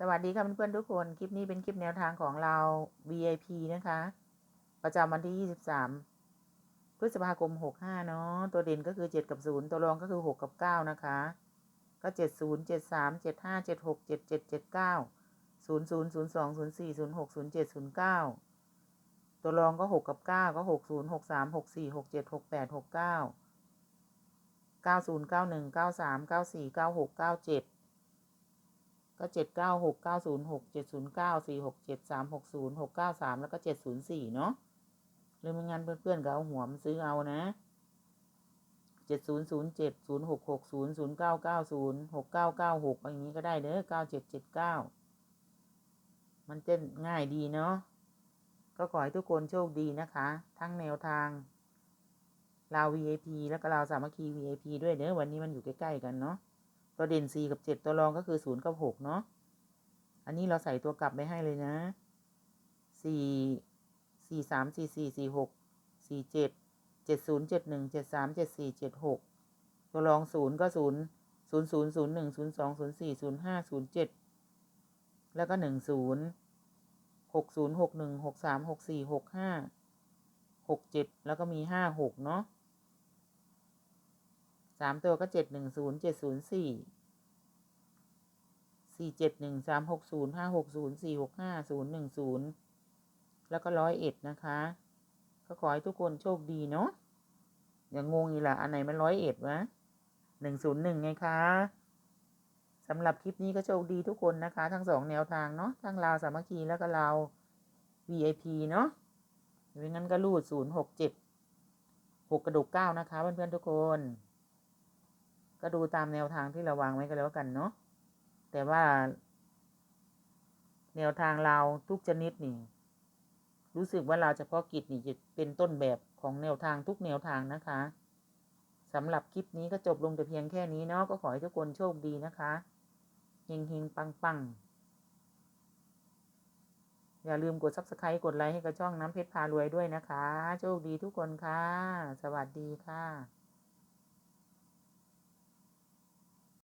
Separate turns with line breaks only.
สวัสดีค่ะเพื่อนๆทุกคน คลิปนี้เป็นคลิปแนวทางของเรา VIP นะคะ ประจำวันที่ 23 พฤษภาคม 65 เนาะ ตัวเด่นก็คือ 7 กับ 0 ตัวรองก็คือ 6 กับ 9 นะคะ ก็ 70 73 75 76 77 79 00 02 04 06 07 09 ตัวรองก็ 6 กับ 9 ก็ 60 63 64 67 68 69 90 91 93 94 96 97 ก็เจ็ดเก้าหกเก้าศูนย์หกเจ็ดศูนย์เก้าสี่หกเจ็ดสามหกศูนย์หกเก้าสามแล้วก็เจ็ดศูนย์สี่เนาะหรือไม่งั้นเพื่อนๆก็เอาหัวมันซื้อเอานะเจ็ดศูนย์ศูนย์เจ็ดศูนย์หกหกศูนย์ศูนย์เก้าเก้าศูนย์หกเก้าเก้าหกอย่างนี้ก็ได้เด้อเก้าเจ็ดเจ็ดเก้ามันจะง่ายดีเนาะก็ขอให้ทุกคนโชคดีนะคะ ทั้งแนวทางลาว VIP แล้วก็ลาวสามัคคี VIP ด้วยเด้อวันนี้มันอยู่ใกล้ ๆ กันเนาะ ตัวเด่นสี่กับเจ็ดตัวรองก็คือศูนย์กับหกเนาะ อันนี้เราใส่ตัวกลับไปให้เลยนะสี่สี่สามสี่สี่สี่หกสี่เจ็ดเจ็ดศูนย์เจ็ดหนึ่งเจ็ดสามเจ็ดสี่เจ็ดหกตัวรองศูนย์ก็ศูนย์ศูนย์ศูนย์ศูนย์หนึ่งศูนย์สองศูนย์สี่ศูนย์ห้าศูนย์เจ็ดแล้วก็หนึ่งศูนย์หกศูนย์หกหนึ่งหกสามหกสี่หกห้าหกเจ็ดแล้วก็มีห้าหกเนาะามตัวก็เจ็ดหนึ่งศูนย์เจ็ดศูนย์สี่สี่เจ็ดหนึ่งสามหกศูนย์ห้าหกศูนย์สี่หกห้าศูนย์หนึ่งศูนย์แล้วก็ร้อยเอ็ดนะคะ ก็ขอให้ทุกคนโชคดีเนาะอย่างงงอีกละอันไหนมันร้อยเอ็ดวะหนึ่งศูนย์หนึ่งไงคะสำหรับคลิปนี้ก็โชคดีทุกคนนะคะ ทั้งสองแนวทางเนาะทั้งลาวสามัคคีแล้วก็ลาว VIP เนาะไม่งั้นก็รูดศูนย์หกเจ็ดหกกระดูกเก้านะคะเพื่อนๆทุกคน ก็ดูตามแนวทางที่เราวางไว้ก็แล้วกันเนาะแต่ว่า แนวทางเราทุกชนิดนี่ รู้สึกว่าเราเฉพาะกิจนี่จะเป็นต้นแบบของแนวทางทุกแนวทางนะคะสำหรับคลิปนี้ก็จบลงแต่เพียงแค่นี้เนาะก็ขอให้ทุกคนโชคดีนะคะเฮงเฮงปังปังอย่าลืมกด subscribe กดไลค์ให้กับช่องน้ำเพชรพารวยด้วยนะคะ โชคดีทุกคนค่ะ สวัสดีค่ะ